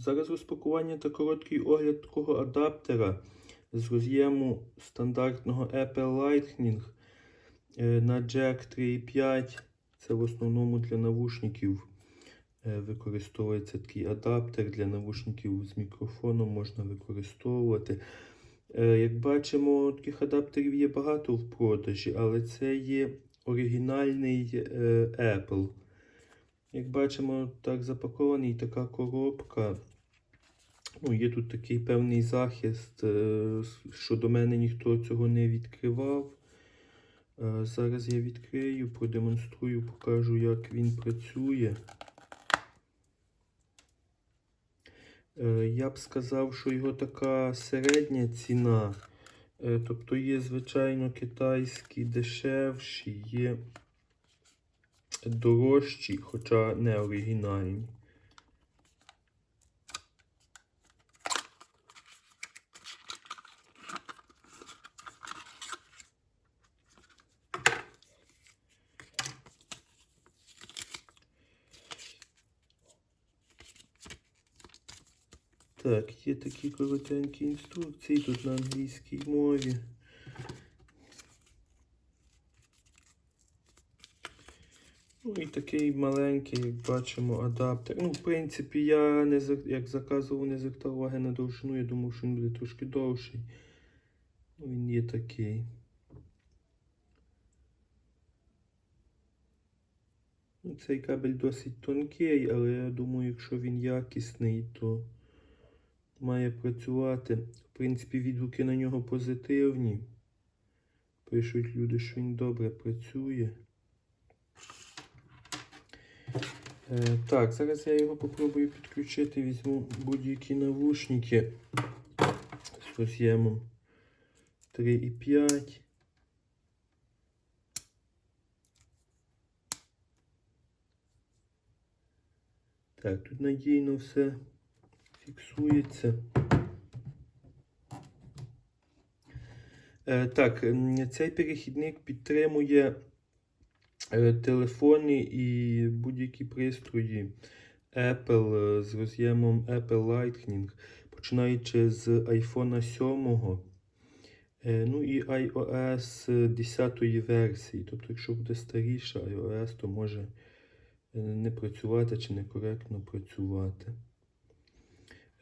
Зараз розпакування та короткий огляд такого адаптера з роз'єму стандартного Apple Lightning е, на Jack 3.5. Це в основному для навушників е, використовується такий адаптер для навушників з мікрофоном можна використовувати. Е, Як бачимо, таких адаптерів є багато в продажі, але це є оригінальний Apple. Як бачимо, так запакований така коробка. Ну, є тут такий певний захист, е, що до мене ніхто цього не відкривав. Е, Зараз я відкрию, продемонструю, покажу, як він працює. Е, Я б сказав, що його така середня ціна. Тобто є, звичайно, китайські дешевші, є дорожчі, хоча не оригінальні. Так, є такі коротенькі інструкції тут на англійській мові. Ну і такий маленький, як бачимо, адаптер. Ну, в принципі, я не як заказував, не звертав уваги на довжину, я думав, що він буде трошки довший. Ну, він є такий. Ну, цей кабель досить тонкий, але я думаю, якщо він якісний, то має працювати. В принципі, відгуки на нього позитивні. Пишуть люди, що він добре працює. Е, так, зараз я його попробую підключити. Візьму будь-які навушники з роз'ємом 3,5. Так, тут надійно все фіксується. Е, так, цей перехідник підтримує е, телефони і будь-які пристрої Apple е, з роз'ємом Apple Lightning, починаючи з iPhone 7, е, ну і iOS 10 версії. Тобто, якщо буде старіша iOS, то може не працювати чи некоректно працювати.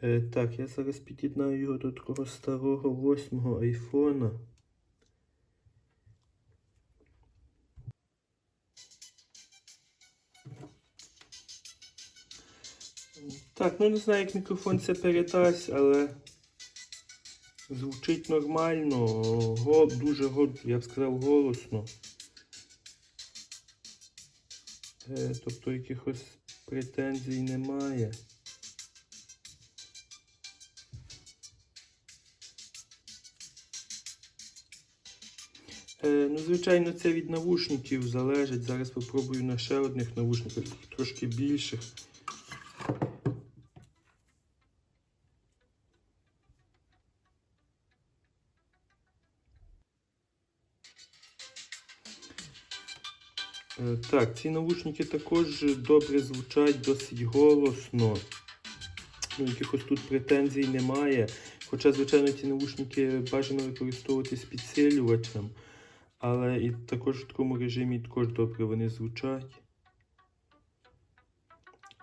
Е, так, я зараз під'єднаю його до такого старого восьмого айфона. Так, ну не знаю, як мікрофон це передасть, але звучить нормально, го, дуже го, я б сказав, голосно. Е, тобто якихось претензій немає. Ну, звичайно, це від навушників залежить. Зараз попробую на ще одних навушниках, трошки більших. Е, Так, ці навушники також добре звучать, досить голосно. Ну, якихось тут претензій немає. Хоча, звичайно, ці навушники бажано використовувати з підсилювачем. Але і також в такому режимі також добре вони звучать.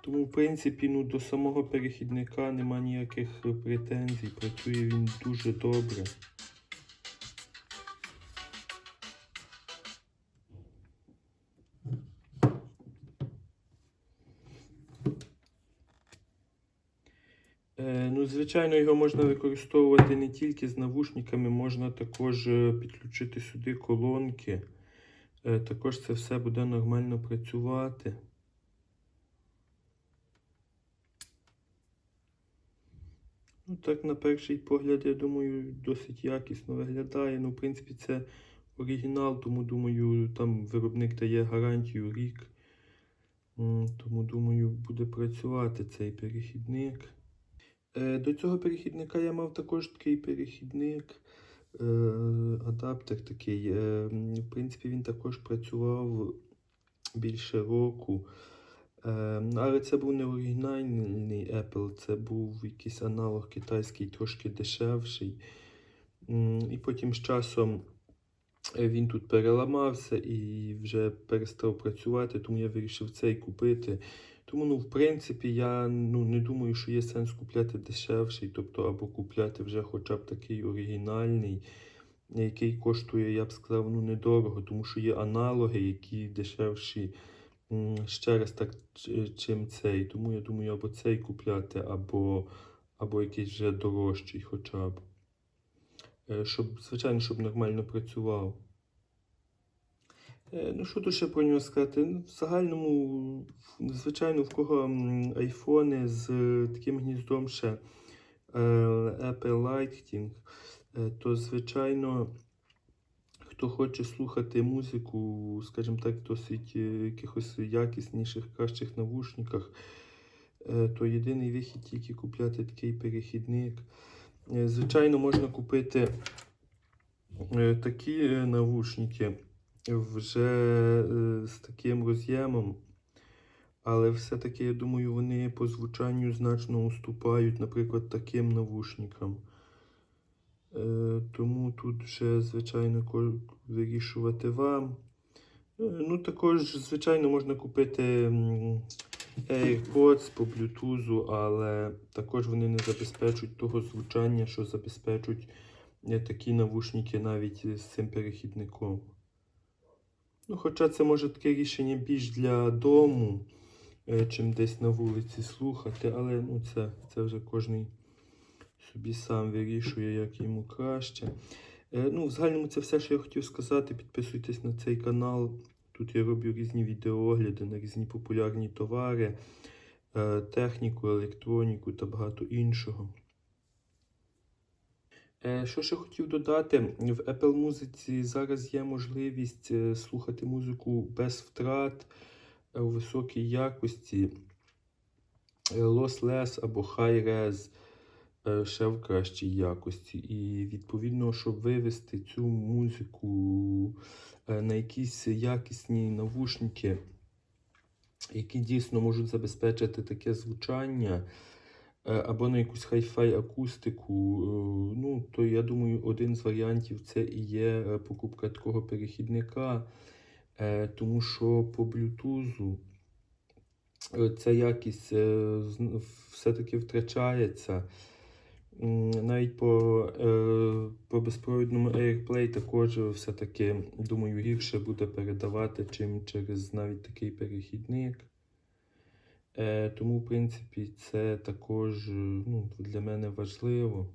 Тому, в принципі, ну, до самого перехідника нема ніяких претензій. Працює він дуже добре. Звичайно, його можна використовувати не тільки з навушниками, можна також е, підключити сюди колонки. Е, Також це все буде нормально працювати. Ну, так, на перший погляд, я думаю, досить якісно виглядає. Ну, в принципі, це оригінал, тому думаю, там виробник дає гарантію рік. Тому, думаю, буде працювати цей перехідник. Е, До цього перехідника я мав також такий перехідник, е, адаптер такий. Е, В принципі, він також працював більше року. Але це був не оригінальний Apple, це був якийсь аналог китайський, трошки дешевший. І потім з часом він тут переламався і вже перестав працювати, тому я вирішив цей купити. Тому, ну, в принципі, я ну, не думаю, що є сенс купляти дешевший, тобто або купляти вже хоча б такий оригінальний, який коштує, я б сказав, ну, недорого, тому що є аналоги, які дешевші ще раз так, чим цей. Тому я думаю, або цей купляти, або, або якийсь вже дорожчий хоча б. Е, Щоб, звичайно, щоб нормально працював. Е, Ну, що тут ще про нього сказати? Ну, в загальному, звичайно, в кого айфони з е, таким гніздом ще е, Apple Lightning, е, то, звичайно, хто хоче слухати музику, скажімо так, досить якихось якісніших, кращих навушниках, то єдиний вихід тільки купляти такий перехідник. Звичайно, можна купити такі навушники вже е, з таким роз'ємом, але все-таки, я думаю, вони по звучанню значно уступають, наприклад, таким навушникам. Е, Тому тут вже, звичайно, вирішувати вам. Е, Ну, також, звичайно, можна купити AirPods по Bluetooth, але також вони не забезпечують того звучання, що забезпечують такі навушники навіть з цим перехідником. Ну, хоча це може таке рішення більш для дому, е, чим десь на вулиці слухати, але ну, це, це вже кожен собі сам вирішує, як йому краще. Е, Ну, в загальному це все, що я хотів сказати. Підписуйтесь на цей канал. Тут я роблю різні відеоогляди на різні популярні товари, е, техніку, електроніку та багато іншого. Е, Що ще хотів додати, в Apple Музиці зараз є можливість е, слухати музику без втрат е, у високій якості, lossless або high-res ще в кращій якості. І відповідно, щоб вивести цю музику на якісь якісні навушники, які дійсно можуть забезпечити таке звучання, або на якусь хай-фай акустику, е, ну, то я думаю, один з варіантів це і є е, покупка такого перехідника, Е, тому що по е, ця якість е, все-таки втрачається. Навіть по, е, по безпровідному AirPlay також все-таки, думаю, гірше буде передавати, чим через навіть такий перехідник. Е, тому, в принципі, це також е, ну, для мене важливо.